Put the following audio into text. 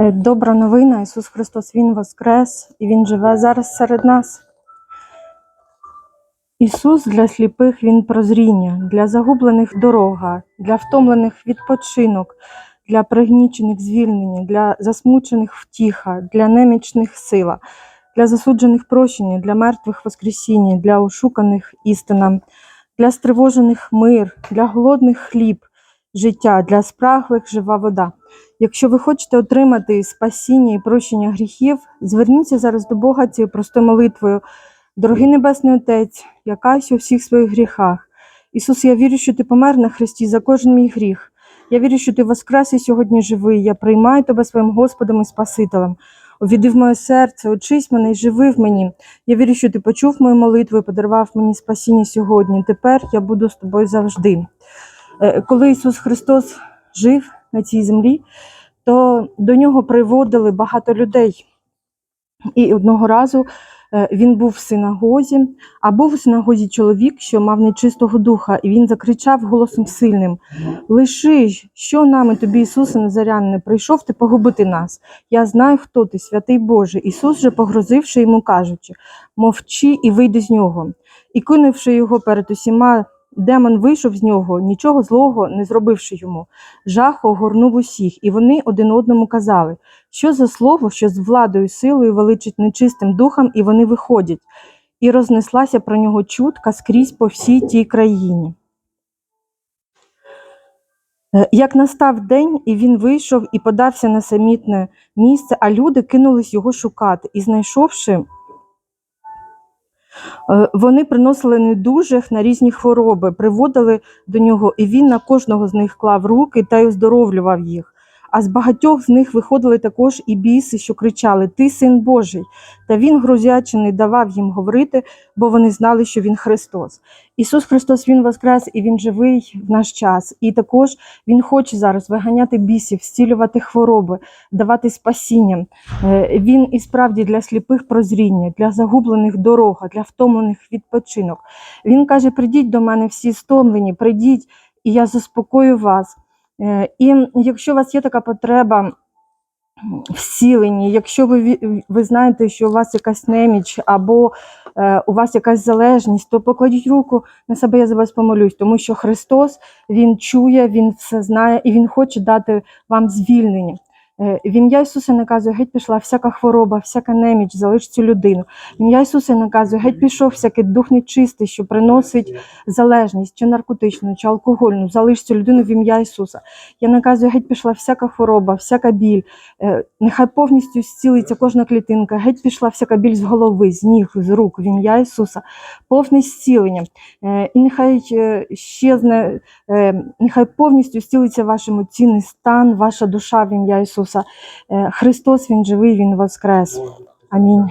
Е, Добра новина, Ісус Христос, Він воскрес і Він живе зараз серед нас. Ісус для сліпих Він прозріння, для загублених дорога, для втомлених відпочинок, для пригнічених звільнення, для засмучених втіха, для немічних сила, для засуджених прощення, для мертвих воскресіння, для ошуканих істина, для стривожених мир, для голодних хліб, життя, для спраглих жива вода. Якщо ви хочете отримати спасіння і прощення гріхів, зверніться зараз до Бога цією простою молитвою. Дорогий Небесний Отець, я каюсь у всіх своїх гріхах. Ісус, я вірю, що ти помер на Христі за кожен мій гріх. Я вірю, що ти воскрес і сьогодні живий. Я приймаю тебе своїм Господом і Спасителем. Увійди в моє серце, очись мене і живи в мені. Я вірю, що ти почув мою молитву і подарував мені спасіння сьогодні. Тепер я буду з тобою завжди. Е, Коли Ісус Христос жив на цій землі, то до нього приводили багато людей. І одного разу е, він був в синагозі, а був у синагозі чоловік, що мав нечистого духа, і він закричав голосом сильним: Лиши, що нами тобі, Ісусе Назарян, прийшов ти погубити нас. Я знаю, хто ти, святий Боже. Ісус же, погрозивши йому, кажучи: мовчи і вийди з нього. І кинувши його перед усіма, демон вийшов з нього, нічого злого не зробивши йому. Жах огорнув усіх, і вони один одному казали. Що за слово, що з владою силою величить нечистим духом, і вони виходять, і рознеслася про нього чутка скрізь по всій тій країні. Е, Як настав день, і він вийшов і подався на самітне місце, а люди кинулись його шукати, і знайшовши, вони приносили недужих на різні хвороби, приводили до нього, і він на кожного з них клав руки та й оздоровлював їх. А з багатьох з них виходили також і біси, що кричали: Ти син Божий. Та він, грузячи, не давав їм говорити, бо вони знали, що він Христос. Ісус Христос, Він воскрес і Він живий в наш час. І також Він хоче зараз виганяти бісів, зцілювати хвороби, давати спасіння. Е, Він і справді для сліпих прозріння, для загублених дорога, для втомлених відпочинок. Він каже: Придіть до мене всі стомлені, придіть, і я заспокою вас. Е, І якщо у вас є така потреба в якщо ви, ви знаєте, що у вас якась неміч або е, у вас якась залежність, то покладіть руку на себе, я за вас помолюсь, тому що Христос Він чує, Він все знає і Він хоче дати вам звільнення. Е, В ім'я Ісуса наказує, геть пішла всяка хвороба, всяка неміч, залиш цю людину. В ім'я Ісуса наказує, геть пішов всякий дух нечистий, що приносить залежність, чи наркотичну, чи алкогольну, залиш цю людину в ім'я Ісуса. Я наказую, геть пішла всяка хвороба, всяка біль. Е, Нехай повністю зцілиться кожна клітинка, геть пішла всяка біль з голови, з ніг, з рук, в ім'я Ісуса, повне зцілення. Е, І нехай щезне, нехай повністю зцілиться ваш емоційний стан, ваша душа в ім'я Ісуса. Е, Христос Він живий, Він воскрес. Амінь.